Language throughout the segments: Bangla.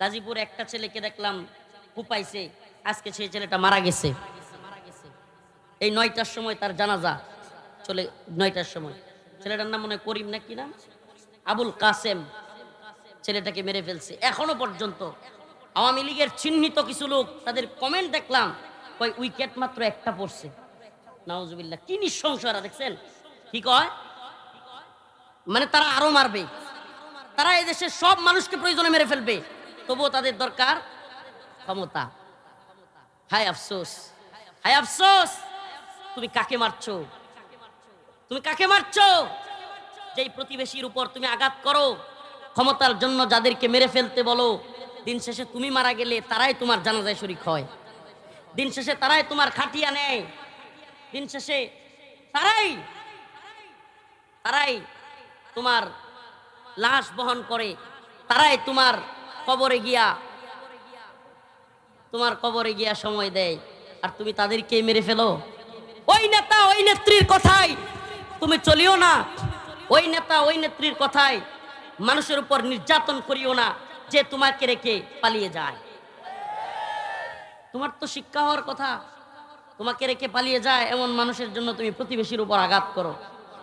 গাজীপুর একটা ছেলেকে দেখলাম কুপাইছে। আজকে সেই ছেলেটা মারা গেছে। এই নয়টার সময় তার জানাজা চলে, নয়টার সময়। ছেলেটার নাম মনে করিম না? কি নাম আবুল কাসেম। ছেলেটাকে মেরে ফেলছে। এখনও পর্যন্ত আওয়ামী লীগের চিহ্নিত কিছু লোক তাদের কমেন্ট দেখলাম, কয়, উইকেট মাত্র একটা পড়ছে। নাউজুবিল্লাহ, কি নিঃসংসারা দেখছেন? কি কয়? মানে তারা আরও মারবে। তারা এদেশের সব মানুষকে প্রয়োজনে মেরে ফেলবে। তবুও তাদের দরকার ক্ষমতা। হায় আফসোস হায় আফসোস, তুমি কাকে মারছো? তুমি কাকে মারছো? যেই প্রতিবেশীর উপর তুমি আঘাত করো, ক্ষমতার জন্য যাদেরকে মেরে ফেলতে বলো, দিন শেষে তুমি মারা গেলে তারাই তোমার জানাজায় শরিক হয়। দিন শেষে তারাই তোমার খাটিয়া নেয়। দিন শেষে তারাই তারাই তোমার লাশ বহন করে, তারাই তোমার কবরে গিয়া। তোমার কবরে গিয়া সময় দেয়। আর তুমি তাদেরকে মেরে ফেলো। ওই নেতা, ওই নেত্রীর কথাই তুমি চলিও না। ওই নেতা, ওই নেত্রীর কথাই মানুষের উপর নির্যাতন করিও না, যে তোমাকে রেখে পালিয়ে যায়। তোমার তো শিক্ষা হওয়ার কথা। তোমাকে রেখে পালিয়ে যায় এমন মানুষের জন্য তুমি প্রতিবেশীর উপর আঘাত করো।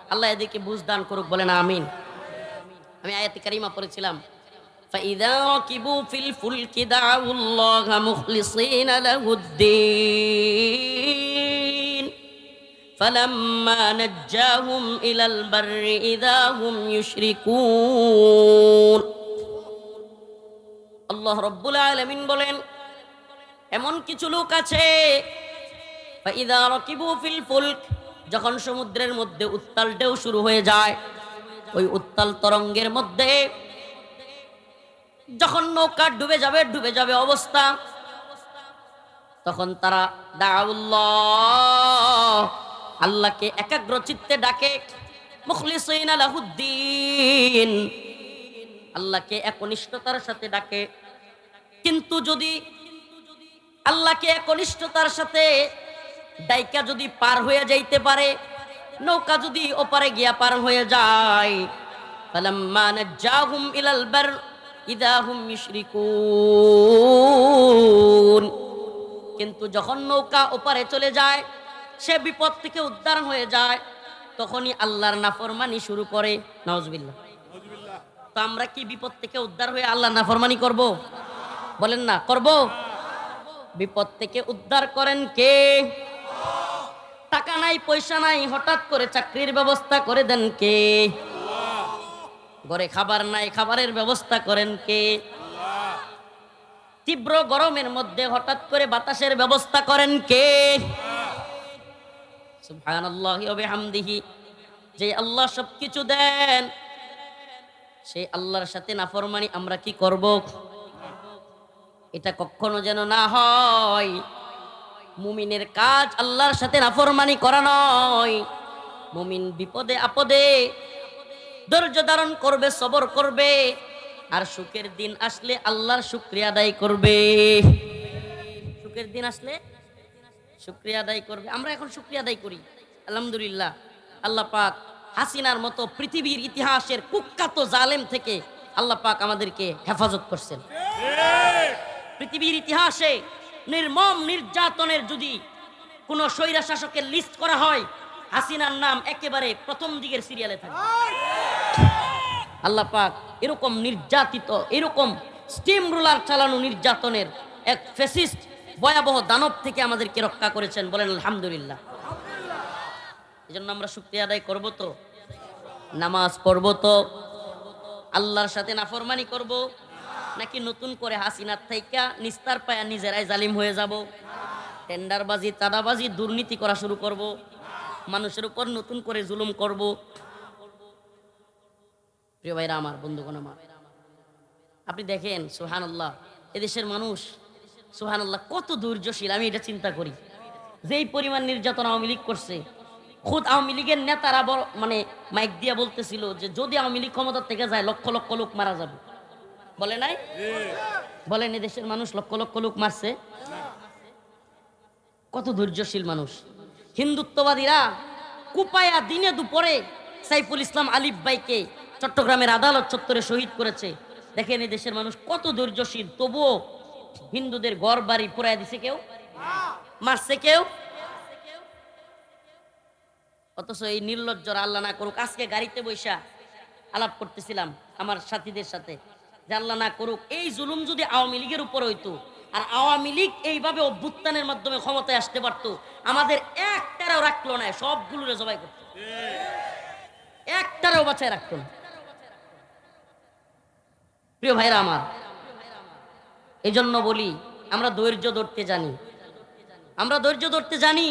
আল্লাহ এদিকে বুঝ দান করুক বলে না আমিন। আমি আয়াতি কারিমা পড়েছিলাম। فإذا ركبوا في الفلك دعوا الله مخلصين له الدين فلما نجاهم إلى البر إذا هم يشركون আল্লাহ রব্বুল আলমিন বলেন এমন কিছু লোক আছে فإذا ركبوا في الفلك যখন সমুদ্রের মধ্যে উত্তাল ঢেউ শুরু হয়ে যায় ওই উত্তাল তরঙ্গের মধ্যে যখন নৌকা ডুবে যাবে ডুবে যাবে অবস্থা। তখন তারা দাউল্লাহ, আল্লাহকে একাগ্র চিত্তে ডাকে, মুখলিসিন আলাহুদ্দিন। আল্লাহকে একনিষ্ঠতার সাথে ডাকে। কিন্তু যদি আল্লাহকে একনিষ্ঠতার সাথে ডাইকা যদি পার হয়ে যাইতে পারে, নৌকা যদি ওপারে গিয়া পার হয়ে যায়, ফালাম্মা নাজ্জাহুম ইলাল বার কিন্তু যখন নৌকা ওপারে চলে যায়, সে বিপদ থেকে উদ্ধার হয়ে যায়, তখনই আল্লাহর নাফরমানি শুরু করে। নওয়াজবিল্লাহ তো আমরা কি বিপদ থেকে উদ্ধার হয়ে আল্লাহর নাফরমানি করব? বলেন না, করব। বিপদ থেকে উদ্ধার করেন কে? টাকা নাই, পয়সা নাই, হঠাৎ করে চাকরির ব্যবস্থা করে দেন কে? ঘরে খাবার নাই, খাবারের ব্যবস্থা করেন কে? তীব্র গরমের মধ্যে হঠাৎ করে বাতাসের ব্যবস্থা করেন কে? যে আল্লাহ সবকিছু দেন সেই আল্লাহর সাথে নাফরমানি আমরা কি করব? এটা কখনো যেন না হয়। মুমিনের কাজ আল্লাহর সাথে নাফরমানি করা নয়। মুমিন বিপদে আপদে ধৈর্য ধারণ করবে, সবর করবে। আর সুখের দিন আসলে আল্লাহর শুক্রিয়া আদায় করবে। সুখের দিন আসলে শুক্রিয়া আদায় করবে। আমরা এখন শুক্রিয়া আদায় করি। আলহামদুলিল্লাহ, আল্লাহ পাক হাসিনার মতো পৃথিবীর ইতিহাসের কুখ্যাত জালেম থেকে আল্লাহ পাক আমাদেরকে হেফাজত করছেন। পৃথিবীর ইতিহাসে নির্মম নির্যাতনের যদি কোনো স্বৈরা শাসকের লিস্ট করা হয়, হাসিনার নাম একেবারে প্রথম দিকের সিরিয়ালে থাকে আল্লাহ পাক এরকম নির্যাতিত, এরকম স্টিম রুলার চালানো নির্যাতনের এক ফেসিস্ট ভয়াবহ দানব থেকে আমাদেরকে রক্ষা করেছেন বলেন আলহামদুলিল্লাহ। এই জন্য আমরা শুক্রিয়া আদায় করব তো, নামাজ পড়ব তো, আল্লাহর সাথে নাফরমানি করব, নাকি নতুন করে হাসিনার থাইকা নিস্তার পায়া নিজেরাই জালিম হয়ে যাব, টেন্ডারবাজি চাঁদাবাজি দুর্নীতি করা শুরু করব, মানুষের উপর নতুন করে জুলুম করব প্রিয় ভাইরা আমার, বন্ধুগণ আমার। আপনি দেখেন সুহান আল্লাহ এদেশের মানুষ সুহান আল্লাহ কত ধৈর্যশীল, আমি এটা চিন্তা করি। যেই পরিমাণ নির্যাতন আওয়ামী লীগ করছে, খুদ আওয়ামী লীগের নেতারা মানে মাইক দিয়া বলতেছিল যে যদি আওয়ামী লীগ ক্ষমতা থেকে যায়, লক্ষ লক্ষ লোক মারা যাবে। বলে নাই? বলেন, এদেশের মানুষ লক্ষ লক্ষ লোক মারছে? কত ধৈর্যশীল মানুষ। হিন্দুত্ববাদীরা কুপায়া দিনে দুপুরে সাইফুল ইসলাম আলিফ ভাইকে চট্টগ্রামের আদালত চত্বরে শহীদ করেছে। দেখেন এই দেশের মানুষ কত ধৈর্যশীল তবুও হিন্দুদের ঘর বাড়ি পুরাই দিছে কেউ? মারছে কেউ? অথচ এই নির্লজ্জর আল্লাহ না করুক, আজকে গাড়িতে বৈশা আলাপ করতেছিলাম আমার সাথীদের সাথে। যে আল্লাহ না করুক, এই জুলুম যদি আওয়ামী লীগের উপর হইতো, আর আওয়ামী লীগ এইভাবে অভ্যুত্থানের মাধ্যমে ক্ষমতায় আসতে পারতো, আমাদের একটারও রাখল না, সবগুলোরে জবাই করতো। একটারও বাঁচায় রাখতো না। প্রিয় ভাইরা আমার এই জন্য বলি আমরা ধৈর্য ধরতে জানি। আমরা ধৈর্য ধরতে জানি